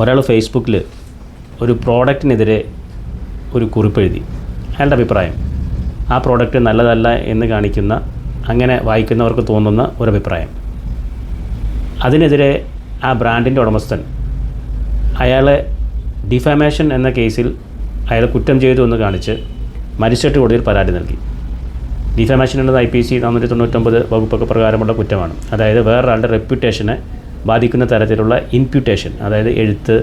ഒരാൾ ഫേസ്ബുക്കിൽ ഒരു പ്രോഡക്റ്റിനെതിരെ ഒരു കുറിപ്പ് എഴുതി. അയാളുടെ അഭിപ്രായം ആ പ്രോഡക്റ്റ് നല്ലതല്ല എന്ന് കാണിക്കുന്ന അങ്ങനെ വായിക്കുന്നവർക്ക് തോന്നുന്ന ഒരു അഭിപ്രായം അതിനെതിരെ ആ ബ്രാൻഡിന്റെ ഉടമസ്ഥൻ അയാളെ ഡിഫാമേഷൻ എന്ന കേസിൽ അയാൾ കുറ്റം ചെയ്തു എന്ന് കാണിച്ച് മജിസ്ട്രേറ്റ് കോടതിയിൽ പരാതി നൽകി. ഡിഫാമേഷൻ എന്നത് ഐ പി സി നാനൂറ്റി തൊണ്ണൂറ്റൊമ്പത് വകുപ്പൊക്കെ പ്രകാരമുള്ള കുറ്റമാണ്. അതായത് വേറൊരാളുടെ റെപ്യൂട്ടേഷനെ ബാധിക്കുന്ന തരത്തിലുള്ള ഇൻപ്യൂട്ടേഷൻ അതായത് എഴുത്ത്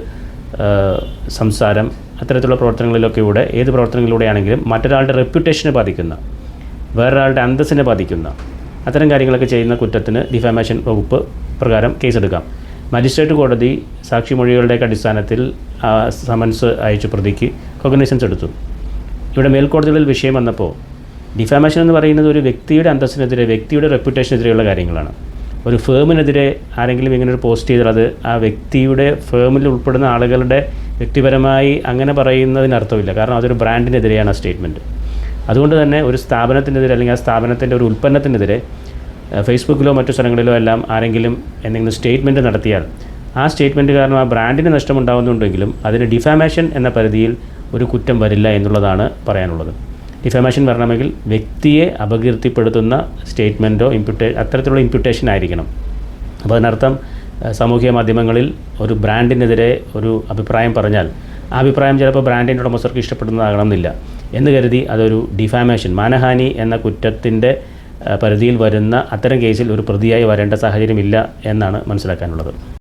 സംസാരം അത്തരത്തിലുള്ള പ്രവർത്തനങ്ങളിലൊക്കെയൂടെ ഏത് പ്രവർത്തനങ്ങളിലൂടെയാണെങ്കിലും മറ്റൊരാളുടെ റെപ്യൂട്ടേഷനെ ബാധിക്കുന്ന വേറൊരാളുടെ അന്തസ്സിനെ ബാധിക്കുന്ന അത്തരം കാര്യങ്ങളൊക്കെ ചെയ്യുന്ന കുറ്റത്തിന് ഡിഫാമേഷൻ വകുപ്പ് പ്രകാരം കേസെടുക്കാം മജിസ്ട്രേറ്റ് കോടതി സാക്ഷിമൊഴികളുടെയൊക്കെ അടിസ്ഥാനത്തിൽ സമൻസ് അയച്ചു പ്രതിക്ക് കൊഗ്നൈസൻസ് എടുത്തു. ഇവിടെ മേൽക്കോടതികളിൽ വിഷയം വന്നപ്പോൾ ഡിഫാമേഷൻ എന്ന് പറയുന്നത് ഒരു വ്യക്തിയുടെ അന്തസ്സിനെതിരെ വ്യക്തിയുടെ റെപ്യൂട്ടേഷനെതിരെയുള്ള കാര്യങ്ങളാണ്. ഒരു ഫേമിനെതിരെ ആരെങ്കിലും ഇങ്ങനെ ഒരു പോസ്റ്റ് ചെയ്താൽ അത് ആ വ്യക്തിയുടെ ഫേമിൽ ഉൾപ്പെടുന്ന ആളുകളുടെ വ്യക്തിപരമായി അങ്ങനെ പറയുന്നതിനർത്ഥമില്ല. കാരണം അതൊരു ബ്രാൻഡിനെതിരെയാണ് ആ സ്റ്റേറ്റ്മെന്റ്. അതുകൊണ്ട് തന്നെ ഒരു സ്ഥാപനത്തിനെതിരെ അല്ലെങ്കിൽ ആ സ്ഥാപനത്തിന്റെ ഒരു ഉൽപ്പന്നത്തിനെതിരെ ഫേസ്ബുക്കിലോ മറ്റു സ്ഥലങ്ങളിലോ എല്ലാം ആരെങ്കിലും എന്തെങ്കിലും സ്റ്റേറ്റ്മെന്റ് നടത്തിയാൽ ആ സ്റ്റേറ്റ്മെന്റ് കാരണം ആ ബ്രാൻഡിന് നഷ്ടമുണ്ടാകുന്നുണ്ടെങ്കിലും അതിന് ഡിഫാമേഷൻ എന്ന പരിധിയിൽ ഒരു കുറ്റം വരില്ല എന്നുള്ളതാണ് പറയാനുള്ളത്. ഡിഫാമേഷൻ വരണമെങ്കിൽ വ്യക്തിയെ അപകീർത്തിപ്പെടുത്തുന്ന സ്റ്റേറ്റ്മെന്റോ ഇംപ്യൂട്ടേ അത്തരത്തിലുള്ള ഇംപ്യൂട്ടേഷൻ ആയിരിക്കണം. അപ്പോൾ അതിനർത്ഥം സാമൂഹിക മാധ്യമങ്ങളിൽ ഒരു ബ്രാൻഡിനെതിരെ ഒരു അഭിപ്രായം പറഞ്ഞാൽ ആ അഭിപ്രായം ചിലപ്പോൾ ബ്രാൻഡിന്റെ ഉടമസ്ഥർക്ക് ഇഷ്ടപ്പെടുന്നതാകണം എന്നില്ല. എന്ന് കരുതി അതൊരു ഡിഫാമേഷൻ മാനഹാനി എന്ന കുറ്റത്തിന്റെ പരിധിയിൽ വരുന്ന അത്തരം കേസിൽ ഒരു പ്രതിയായി വരേണ്ട സാഹചര്യമില്ല എന്നാണ് മനസ്സിലാക്കാനുള്ളത്.